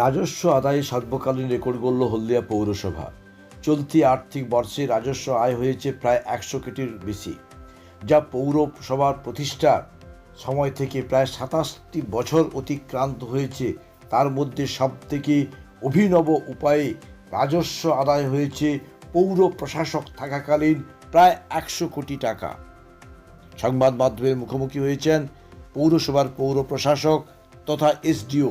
রাজস্ব আদায়ে সর্বকালীন রেকর্ড গড়ল হলদিয়া পৌরসভা। চলতি আর্থিক বর্ষে রাজস্ব আয় হয়েছে প্রায় একশো কোটির বেশি, যা পৌরসভার প্রতিষ্ঠার সময় থেকে প্রায় সাতাশটি বছর অতিক্রান্ত হয়েছে। তার মধ্যে সবথেকে অভিনব উপায়ে রাজস্ব আদায় হয়েছে পৌর প্রশাসক থাকাকালীন প্রায় একশো কোটি টাকা। সংবাদ মাধ্যমের মুখোমুখি হয়েছেন পৌরসভার পৌর প্রশাসক তথা এসডিও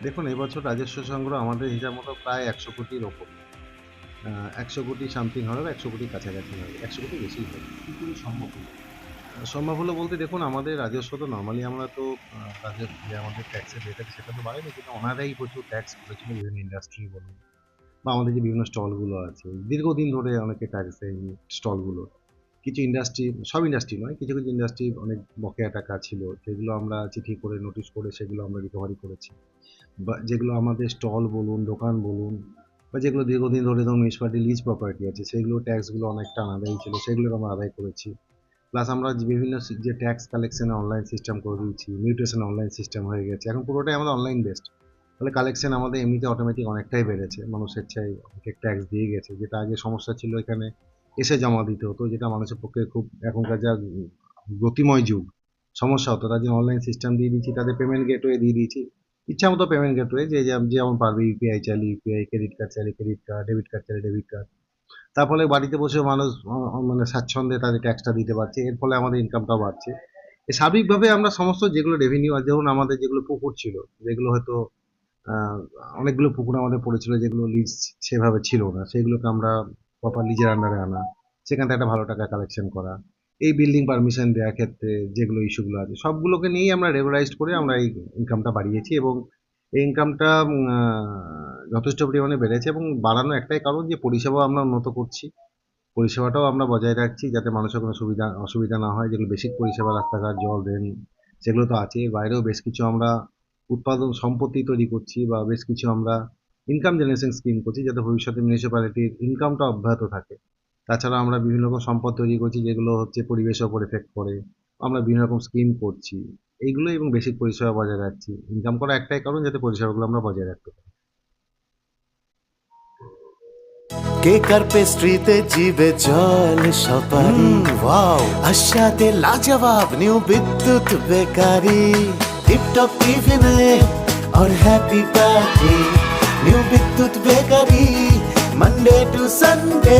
দেখুন এবছর রাজস্ব সংগ্রহ আমাদের হিসাব মতো প্রায় একশো কোটির ওপর। একশো কোটি সামথিং হবে একশো কোটি কাছাকাছি হবে একশো কোটি বেশি হবে কী করে সম্ভব হলো? সম্ভব হলো বলতে দেখুন আমাদের রাজস্ব তো নর্মালি আমরা তো রাজস্ব যে আমাদের ট্যাক্সের রেট আছে সেটা তো বাড়েনি কিন্তু ওনারাই প্রচুর ট্যাক্স করেছিল বিভিন্ন ইন্ডাস্ট্রি বলুন বা আমাদের যে বিভিন্ন স্টলগুলো আছে। দীর্ঘদিন ধরে অনেকে ট্যাক্স দেয়নি স্টলগুলো কিছু ইন্ডাস্ট্রি সব ইন্ডাস্ট্রি নয়, কিছু কিছু ইন্ডাস্ট্রি অনেক বকেয়া টাকা ছিল সেগুলো আমরা চিঠি করে নোটিশ করে, সেগুলো আমরা রিকভারি করেছি। বা যেগুলো আমাদের স্টল বলুন, দোকান বলুন, বা যেগুলো দীর্ঘদিন ধরে ধরুন মিউনিসিপালিটি লিজ প্রপার্টি আছে, সেগুলো ট্যাক্সগুলো অনেকটা আদায় ছিল সেগুলো আমরা আদায় করেছি। প্লাস আমরা বিভিন্ন যে ট্যাক্স কালেকশনে অনলাইন সিস্টেম করে দিয়েছি মিউটেশন অনলাইন সিস্টেম হয়ে গেছে, এখন পুরোটাই আমাদের অনলাইন বেসড ফলে কালেকশন আমাদের এমনিতে অটোমেটিক অনেকটাই বেড়েছে, মানুষের চাই অনেক ট্যাক্স দিয়ে গেছে, যেটা আগে সমস্যা ছিল এখানে। এসে জমা দিতে হতো, যেটা মানুষের পক্ষে খুব এখনকার যা গতিময় যুগ। সমস্যা হতো, তার জন্য অনলাইন সিস্টেম দিয়ে দিয়েছি, তাদের পেমেন্ট গেটওয়ে দিয়ে দিয়েছি। ইচ্ছা মতো পেমেন্ট গেটওয়ে যে যেমন পারবে ইউপিআই চাইলে ইউপিআই ক্রেডিট কার্ড চাইলে ক্রেডিট কার্ড ডেবিট কার্ড চাইলে ডেবিট কার্ড তার ফলে বাড়িতে বসে মানুষ মানে স্বাচ্ছন্দ্যে তাদের ট্যাক্সটা দিতে পারছে, এর ফলে আমাদের ইনকামটাও বাড়ছে। স্বাভাবিকভাবে আমরা সমস্ত যেগুলো রেভিনিউ যেমন আমাদের যেগুলো পুকুর ছিল, যেগুলো হয়তো অনেকগুলো পুকুর আমাদের পড়েছিল, যেগুলো লিজ সেভাবে ছিল না, সেগুলোকে আমরা প্রপার লিজের আন্ডারে আনা। সেখান থেকে একটা ভালো টাকা কালেকশন করা। এই বিল্ডিং পারমিশন দেওয়ার ক্ষেত্রে যেগুলো ইস্যুগুলো আছে, সবগুলোকে নিয়েই আমরা রেগুলারাইজড করে আমরা এই ইনকামটা বাড়িয়েছি এবং এই ইনকামটা যথেষ্ট পরিমাণে বেড়েছে এবং বাড়ানো একটাই কারণ যে পরিষেবা আমরা উন্নত করছি। পরিষেবাটাও আমরা বজায় রাখছি যাতে মানুষের কোনো সুবিধা, অসুবিধা না হয়, যেগুলো বেসিক পরিষেবা, রাস্তাঘাট, জল ড্রেন সেগুলো তো আছে এর বাইরেও বেশ কিছু আমরা উৎপাদন, সম্পত্তি তৈরি করছি বা বেশ কিছু আমরা ইনকাম জেনারেশন স্কিম করছি যাতে ভবিষ্যতে মিউনিসিপ্যালিটির ইনকামটা অব্যাহত থাকে। তাছাড়া আমরা বিভিন্ন রকম সম্পদ তৈরি করছি যেগুলো হচ্ছে পরিবেশের ওপর এফেক্ট করে আমরা বিভিন্ন রকম স্কিম করছি এইগুলো এবং বেসিক পরিষেবা বজায় রাখছি ইনকাম করা একটাই কারণ যাতে পরিষেবাগুলো আমরা বজায় রাখতে পারি কেকার পেস্ট্রিতে জিবে জল সপারি ওয়াও আশাতে লাজবাব নিউ বিদ্যুৎ বেকারি টিপটপ টিফিনে और happy party new Bidyut bakery Monday to Sunday